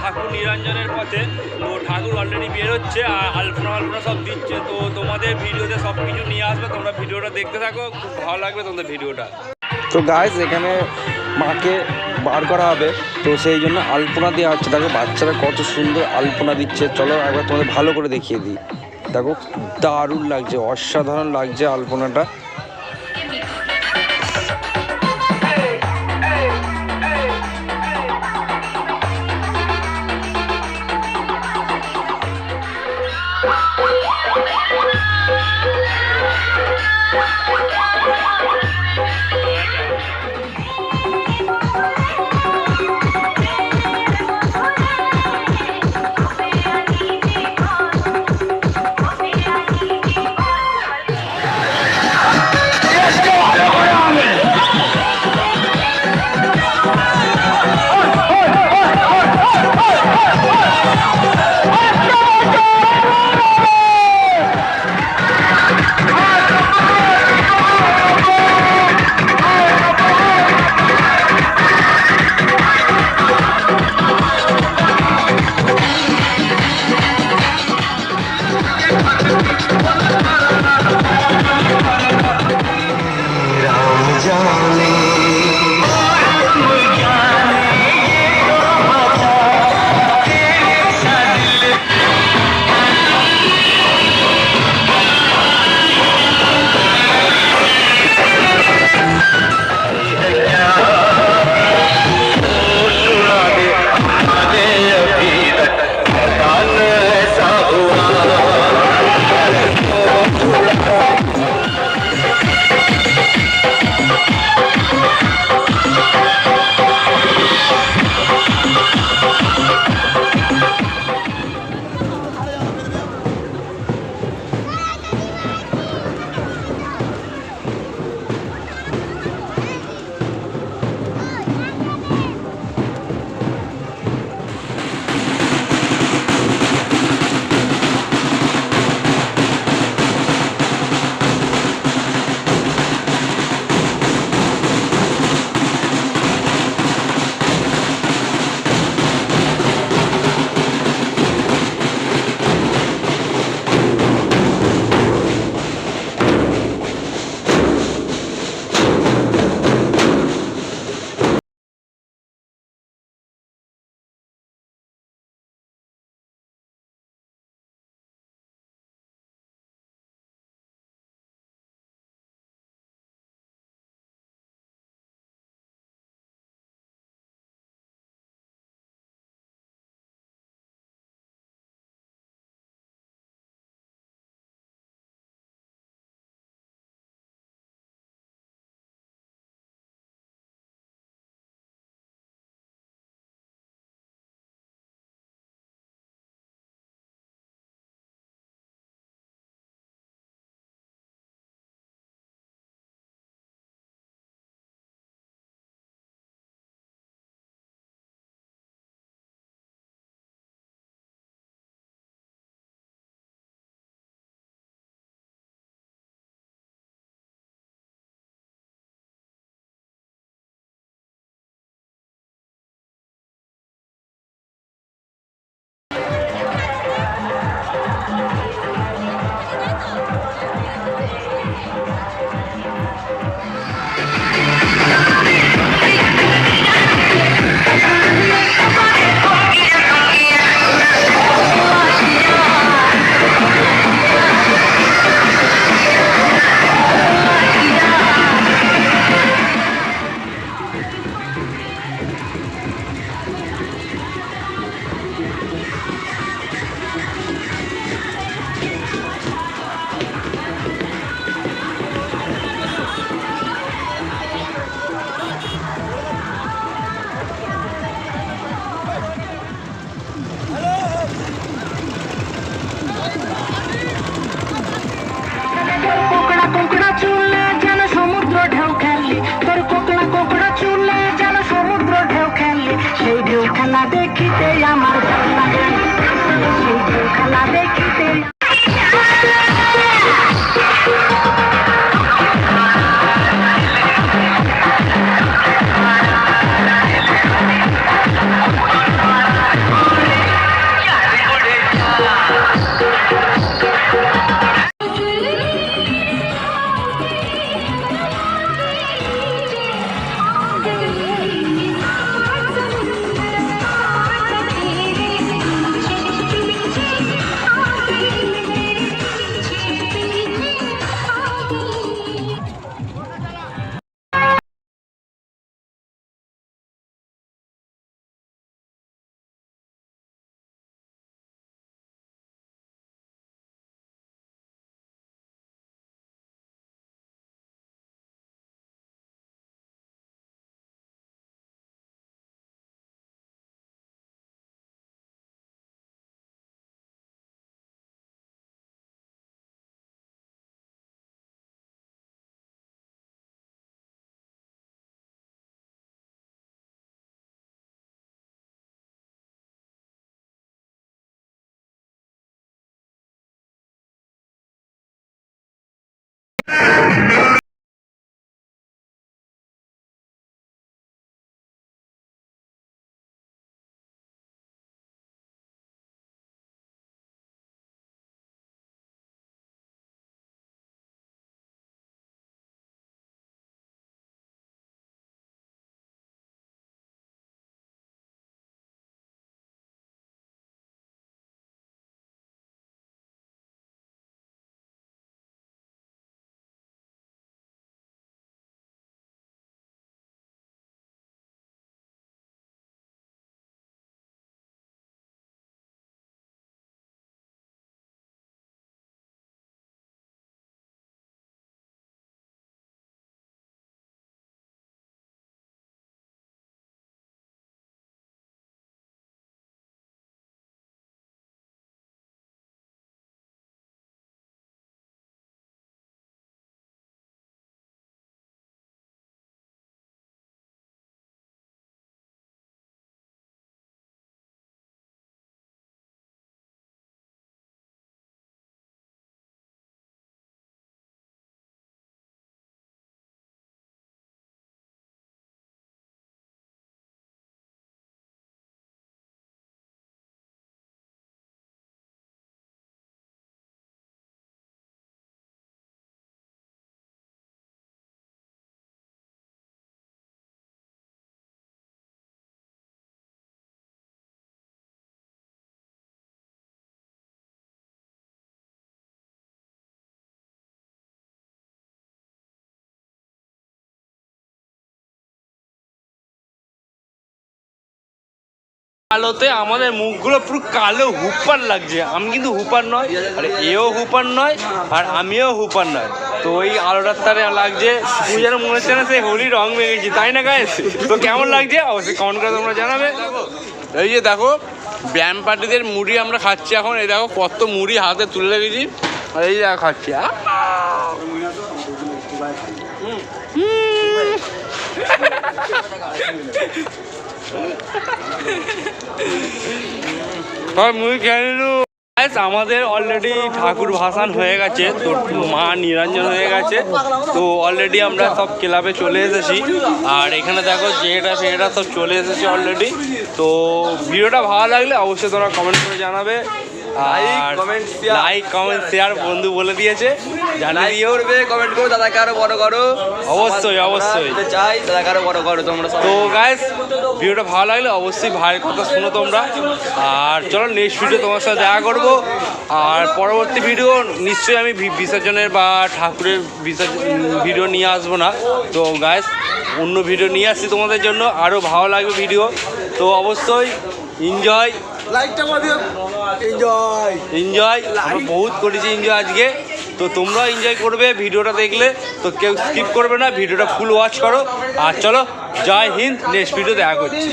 ঠাকুর নিরঞ্জনের পথে। তো ঠাকুর অলরেডি বেরোচ্ছে, আর আলপনা আলপনা সব দিচ্ছে। তো তোমাদের ভিডিওতে সব কিছু নিয়ে আসবে, তোমরা ভিডিওটা দেখতে থাকো, খুব ভালো লাগবে তোমাদের ভিডিওটা। তো গাইজ এখানে মাকে বার করা হবে। তো সেই জন্য আলপনা দেওয়া হচ্ছে। দেখো, বাচ্চারা কত সুন্দর আলপনা দিচ্ছে। চলো একবার তোমাদের ভালো করে দেখিয়ে দিই। দেখো, দারুণ লাগছে, অসাধারণ লাগছে আলপনাটা। you আলোতে আমাদের মুখগুলো পুরো কালো হুপার লাগছে। আমি কিন্তু হুপার নয়, আর এও হুপার নয়, আর আমিও হুপার নয়। তো ওই আলোটার তারে লাগছে তুই যেন মনে হচ্ছে না সেই হোলি রং মেখেছি তাই না গায়ে তো কেমন লাগছে? অবশ্যই কমেন্ট করে তোমরা জানাবে। এই যে দেখো, ব্যায়াম পার্টিদের মুড়ি আমরা খাচ্ছি এখন। এই দেখো, কত মুড়ি হাতে তুলে রেখেছি। আর এই দেখো, খাচ্ছি, আহ! মুই আমাদের অলরেডি ঠাকুর ভাসান হয়ে গেছে, তো মা নিরঞ্জন হয়ে গেছে, তো অলরেডি আমরা সব ক্লাবে চলে এসেছি আর এখানে দেখো, যেটা সেটা সব চলে এসেছে অলরেডি তো ভিডিওটা ভালো লাগলে অবশ্যই তোমরা কমেন্ট করে জানাবে. লাইক কমেন্ট শেয়ার বন্ধু বলে দিয়েছে। জানিয়ে কমেন্ট করো দাদাকে আরও বড় করো। অবশ্যই, অবশ্যই। দিতে চাই দাদাকে আরও বড় করো তোমরা সব তো গাইস ভিডিওটা ভালো লাগলে অবশ্যই ভাইয়ের কথা শুনো তোমরা। আর চলো নেক্সট ভিডিও তোমার সাথে দেখা করব। আর পরবর্তী ভিডিও নিশ্চয়ই আমি বিসর্জনের বা ঠাকুরের বিসর্জন ভিডিও নিয়ে আসব না। তো গাইস অন্য ভিডিও নিয়ে আসছি তোমাদের জন্য। আরও ভালো লাগবে ভিডিও তো অবশ্যই এনজয় এনজয় এনজয় আমরা বহুত করেছি এনজয় আজকে। তো তোমরাও এনজয় করবে ভিডিওটা দেখলে। তো কেউ স্কিপ করবে না, ভিডিওটা ফুল ওয়াচ করো। আর চলো, জয় হিন্দ। নেক্সট ভিডিও দেখা করছি।